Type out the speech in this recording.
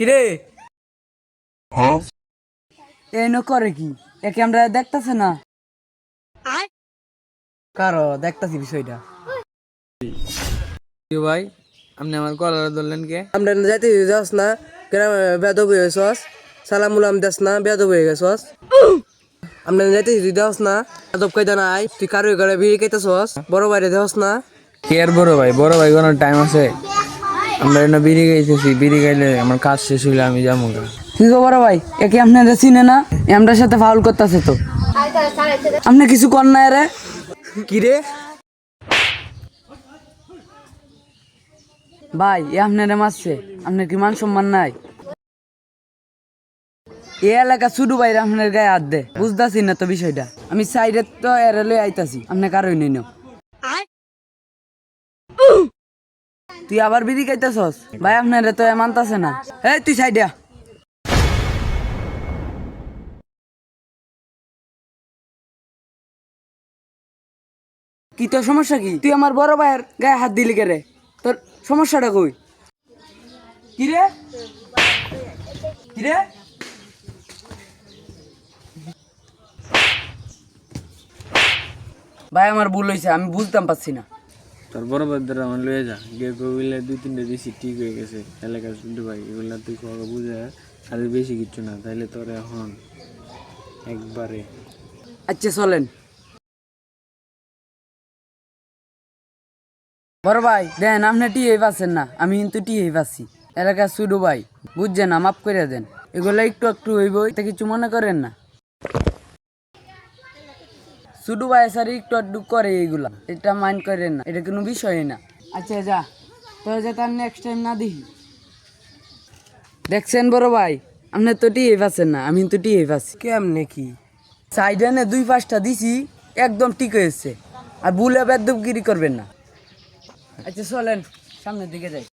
কিরে? এই ন করে কি? একে আমরা দেখতাছে না? কারও দেখতাছি বিষয়টা। ভাই? আপনি আমার কলার ধরলেন কে? আমরা যাইতে যাস না গ্রামে বেদব হয়ে গেছস। সালাম উলাম দেস না বেদব হয়ে গেছস। আমরা যাইতে যাস না বেদব কইতা নাই তুই কারও ঘরে বিয়ে খাইতেছস বড় বাইরে দেহস না। কে আর বড় ভাই? বড় ভাই কোনো টাইম আছে? আমরা এনে বিড়ি গাইতেছি বিড়ি গাইলে আমার কাজ শেষ হইলে আমি যাব। কি খবর ভাই? একে আপনারা চিনে না? এ সাথে ফাউল করতেছে তো। আপনি কিছু কর না রে। কি রে? ভাই এ আপনারে মারছে। আপনার কি মান সম্মান নাই? এই এলাকা শুধু বাইরে আপনার গায়ে হাত দে বুঝতেছি না তো বিষয়টা। আমি সাইডে তো এরে লই আইতাছি। আপনি কারোই নেই না। তুই আবার বিড়ি খাইতেছস? ভাই, আপনারে তো মানতাছে না। এই, তুই সাইডে আ। কি তোর সমস্যা কি? তুই আমার বড় ভাইয়ের গায়ে হাত দিলি কে রে? তোর সমস্যাটা কই? কি রে? কি রে? ভাই, আমার ভুল হয়েছে আমি বুঝতাম পারছি না। তোর বড় ভাই আমার লয়ে যা। গিয়ে কবিলে দুই তিনটে দিছি ঠিক হয়ে গেছে এলাকার শুনতে ভাই এগুলা তুই কবে বুঝে আর বেশি কিচ্ছু না, তাইলে তোর এখন একবারে আচ্ছা চলেন। বড় ভাই, দেন, আপনি টিয়ে পাচ্ছেন না, আমি কিন্তু টিয়ে পাচ্ছি। এলাকা সুডু ভাই, বুঝছেন মাফ করে দেন। এগুলো একটু একটু হইব কিছু মনে করেন না। সুডু ভাই স্যার একটু একটু করে এইগুলা এটা মাইন্ড করে না এটা কোনো বিষয় না। আচ্ছা যা তো যে তার নেক্সট টাইম না দেখি দেখছেন বড় ভাই আপনি তো টিয়ে পাচ্ছেন না আমি তো টিয়ে পাচ্ছি কেমনে কি? সাইডে নে দুই পাঁচটা দিছি একদম ঠিক হয়েছে। আর ভুলে বেদবগিরি করবেন না। আচ্ছা চলেন সামনের দিকে যাই।